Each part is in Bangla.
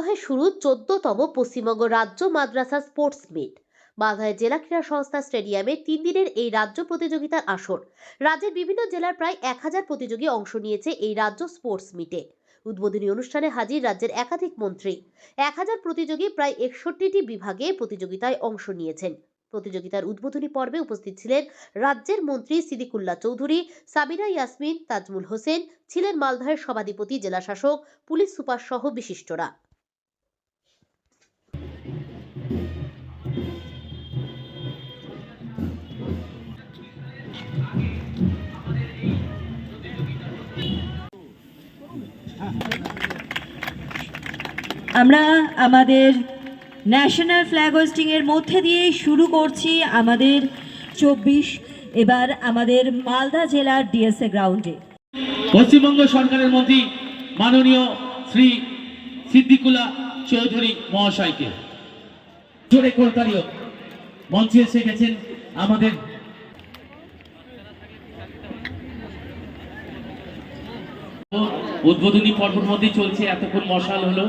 মালদহে শুরু চোদ্দতম পশ্চিমবঙ্গ রাজ্য মাদ্রাসা স্পোর্টস মিট। মালদহের জেলা ক্রীড়া সংস্থা স্টেডিয়ামে তিন দিনের এই রাজ্য প্রতিযোগিতার আসর। রাজ্যের বিভিন্ন জেলার প্রায় এক হাজার প্রতিযোগী অংশ নিয়েছে এই রাজ্য স্পোর্টস মিটে। উদ্বোধনী অনুষ্ঠানে হাজির রাজ্যের একাধিক মন্ত্রী। এক হাজার প্রতিযোগী প্রায় একষট্টিটি বিভাগে প্রতিযোগিতায় অংশ নিয়েছেন। প্রতিযোগিতার উদ্বোধনী পর্বে উপস্থিত ছিলেন রাজ্যের মন্ত্রী সিদিকুল্লা চৌধুরী সাবিরা ইয়াসমিন, তাজমুল হোসেন, ছিলেন মালদহের সভাধিপতি জেলাশাসক পুলিশ সুপার সহ বিশিষ্টরা। আমরা আমাদের ন্যাশনাল ফ্ল্যাগ হোস্টিংয়ের মধ্যে দিয়েই শুরু করছি আমাদের চব্বিশ, এবার আমাদের মালদা জেলার ডিএসএ গ্রাউন্ডে পশ্চিমবঙ্গ সরকারের মন্ত্রী মাননীয় শ্রী সিদ্দিকুল্লাহ চৌধুরী মহাশয়কে। জোরে করতালিও মঞ্চে এসে গেছেন আমাদের উদ্বোধনী পর্বর মধ্যে চলছে, এতক্ষণ মশাল হলো।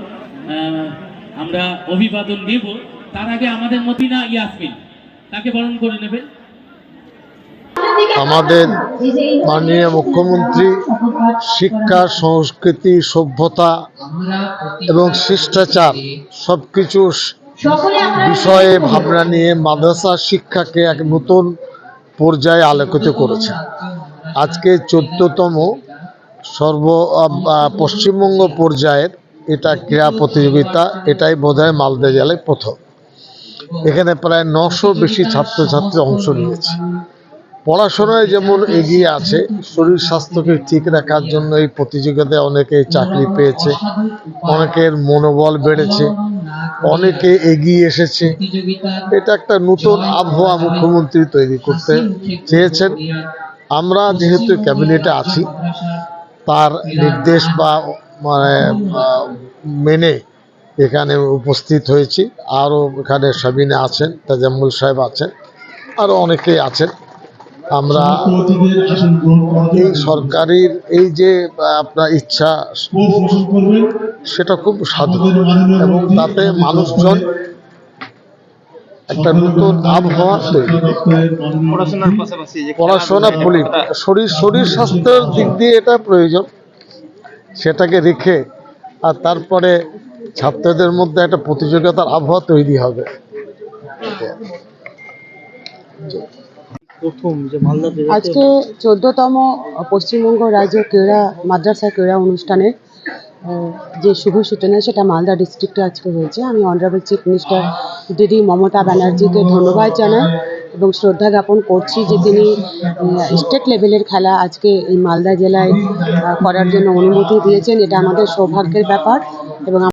আমরা অভিবাদন নেব। তার আগে আমাদের মতিনা ইয়াসমিন তাকে বরণ করে নেবেন? আমাদের মাননীয় মুখ্যমন্ত্রী শিক্ষা, সংস্কৃতি, সভ্যতা এবং শিষ্টাচার সব কিছু বিষয়ে ভাবনা নিয়ে মাদ্রাসা শিক্ষাকে এক নতুন পর্যায়ে আলোকিত করেছে। আজকে চোদ্দতম সর্ব পশ্চিমবঙ্গ পর্যায়ের এটা ক্রীড়া প্রতিযোগিতা, এটাই বোধহয় মালদা জেলায় প্রথম। এখানে প্রায় নশো বেশি ছাত্রছাত্রী অংশ নিয়েছে। পড়াশোনায় যেমন এগিয়ে আছে, শরীর স্বাস্থ্যকে ঠিক রাখার জন্য এই প্রতিযোগিতায় অনেকে চাকরি পেয়েছে, অনেকের মনোবল বেড়েছে, অনেকে এগিয়ে এসেছে। এটা একটা নতুন আবহাওয়া মুখ্যমন্ত্রী তৈরি করতে চেয়েছেন। আমরা যেহেতু ক্যাবিনেটে আছি তার নির্দেশ বা মানে মেনে এখানে উপস্থিত হয়েছি। আরও এখানে সাবিনা আছেন, তাজাম্মুল সাহেব আছেন, আরও অনেকেই আছেন। আমরা এই সরকারির এই যে আপনার ইচ্ছা, সেটা খুব সাধু এবং তাতে মানুষজন একটা নতুন আবহাওয়া তৈরি পড়াশোনার পাশাপাশি যে পড়াশোনা পলি শরীর শরীর স্বাস্থ্যের দিক দিয়ে এটা প্রয়োজন। সেটাকে রেখে আর তারপরে ছাত্রদের মধ্যে একটা প্রতিযোগিতার আবহাওয়া তৈরি হবে। আজকে চোদ্দতম পশ্চিমবঙ্গ রাজ্য ক্রীড়া মাদ্রাসা ক্রীড়া অনুষ্ঠানের আহ, যে শুভ সূচনা সেটা মালদা ডিস্ট্রিক্টে আজকে হয়েছে। আমি অনারেবল চিফ মিনিস্টার দিদি মমতা ব্যানার্জিকে ধন্যবাদ জানাই এবং শ্রদ্ধা জ্ঞাপন করছি যে তিনি স্টেট লেভেলের খেলা আজকে এই মালদা জেলায় করার জন্য অনুমতি দিয়েছেন। এটা আমাদের সৌভাগ্যের ব্যাপার এবং